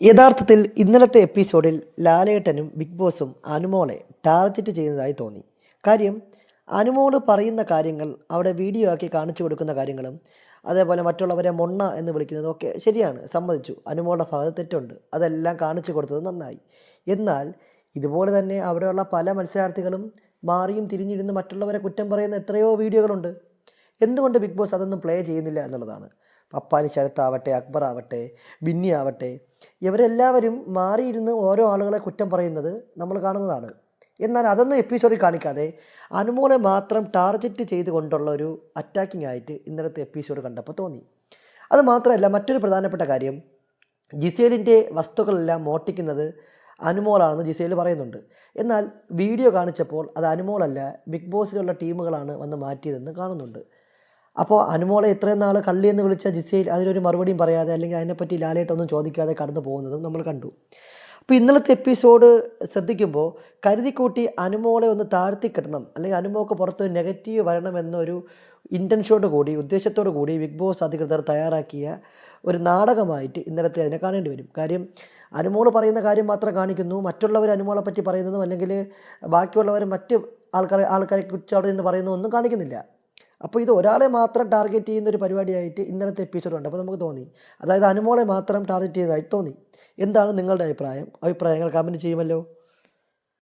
യഥാർത്ഥത്തിൽ ഇന്നലത്തെ എപ്പിസോഡിൽ ലാലേട്ടനും ബിഗ് ബോസും അനുമോളെ ടാർഗറ്റ് ചെയ്യുന്നതായി തോന്നി. കാര്യം അനുമോൾ പറയുന്ന കാര്യങ്ങൾ അവിടെ വീഡിയോ ആക്കി കാണിച്ചു കൊടുക്കുന്ന കാര്യങ്ങളും അതേപോലെ മറ്റുള്ളവരെ മൊണ്ണ എന്ന് വിളിക്കുന്നതും ഒക്കെ ശരിയാണ് സമ്മതിച്ചു. അനുമോളുടെ ഭാഗത്ത് തെറ്റുണ്ട്. അതെല്ലാം കാണിച്ചു കൊടുത്തത് നന്നായി. എന്നാൽ ഇതുപോലെ തന്നെ അവിടെയുള്ള പല മത്സരാർത്ഥികളും മാറിയും തിരിഞ്ഞിരുന്ന് മറ്റുള്ളവരെ കുറ്റം പറയുന്ന എത്രയോ വീഡിയോകളുണ്ട്. എന്തുകൊണ്ട് ബിഗ് ബോസ് അതൊന്നും പ്ലേ ചെയ്യുന്നില്ല എന്നുള്ളതാണ്. പപ്പാനി ശരത്താവട്ടെ അക്ബർ ആവട്ടെ ബിന്നി ആവട്ടെ ഇവരെല്ലാവരും മാറിയിരുന്ന് ഓരോ ആളുകളെ കുറ്റം പറയുന്നത് നമ്മൾ കാണുന്നതാണ്. എന്നാൽ അതൊന്നും എപ്പിസോഡിൽ കാണിക്കാതെ അനുമോളെ മാത്രം ടാർഗറ്റ് ചെയ്തുകൊണ്ടുള്ള ഒരു അറ്റാക്കിംഗ് ആയിട്ട് ഇന്നലത്തെ എപ്പിസോഡ് കണ്ടപ്പോൾ തോന്നി. അത് മാത്രമല്ല മറ്റൊരു പ്രധാനപ്പെട്ട കാര്യം ജിസേലിന്റെ വസ്തുക്കളെല്ലാം മോട്ടിക്കുന്നത് അനുമോളാണെന്ന് ജിസേൽ പറയുന്നുണ്ട്. എന്നാൽ വീഡിയോ കാണിച്ചപ്പോൾ അത് അനുമോളല്ല ബിഗ് ബോസിലുള്ള ടീമുകളാണ് വന്ന് മാറ്റിയതെന്ന് കാണുന്നുണ്ട്. അപ്പോൾ അനുമോളെ ഇത്രയും നാൾ കള്ളി എന്ന് വിളിച്ച ജിസയിൽ അതിനൊരു മറുപടിയും പറയാതെ അല്ലെങ്കിൽ അതിനെപ്പറ്റി ലാലേട്ടൊന്നും ചോദിക്കാതെ കടന്നു പോകുന്നതും നമ്മൾ കണ്ടു. അപ്പോൾ ഇന്നലത്തെ എപ്പിസോഡ് ശ്രദ്ധിക്കുമ്പോൾ കരുതിക്കൂട്ടി അനുമോളെ ഒന്ന് താഴ്ത്തി കിട്ടണം അല്ലെങ്കിൽ അനുമോക്ക് പുറത്ത് നെഗറ്റീവ് വരണം എന്നൊരു ഇന്റൻഷനോട് കൂടി ഉദ്ദേശത്തോടു കൂടി ബിഗ് ബോസ് അധികൃതർ തയ്യാറാക്കിയ ഒരു നാടകമായിട്ട് ഇന്നലത്തെ അതിനെ കാണേണ്ടി വരും. കാര്യം അനുമോൾ പറയുന്ന കാര്യം മാത്രം കാണിക്കുന്നു. മറ്റുള്ളവർ അനുമോളെ പറ്റി പറയുന്നതും അല്ലെങ്കിൽ ബാക്കിയുള്ളവർ മറ്റ് ആൾക്കാരെ ആൾക്കാരെ കുറിച്ച് അവിടെ നിന്ന് പറയുന്നതൊന്നും കാണിക്കുന്നില്ല. അപ്പോൾ ഇത് ഒരാളെ മാത്രം ടാർഗറ്റ് ചെയ്യുന്ന ഒരു പരിപാടിയായിട്ട് ഇന്നലത്തെ എപ്പിസോഡ് ഉണ്ട് അപ്പോൾ നമുക്ക് തോന്നി. അതായത് അനുമോളെ മാത്രം ടാർഗറ്റ് ചെയ്തതായിട്ട് തോന്നി. എന്താണ് നിങ്ങളുടെ അഭിപ്രായം? അഭിപ്രായങ്ങൾ കമന്റ് ചെയ്യുമല്ലോ.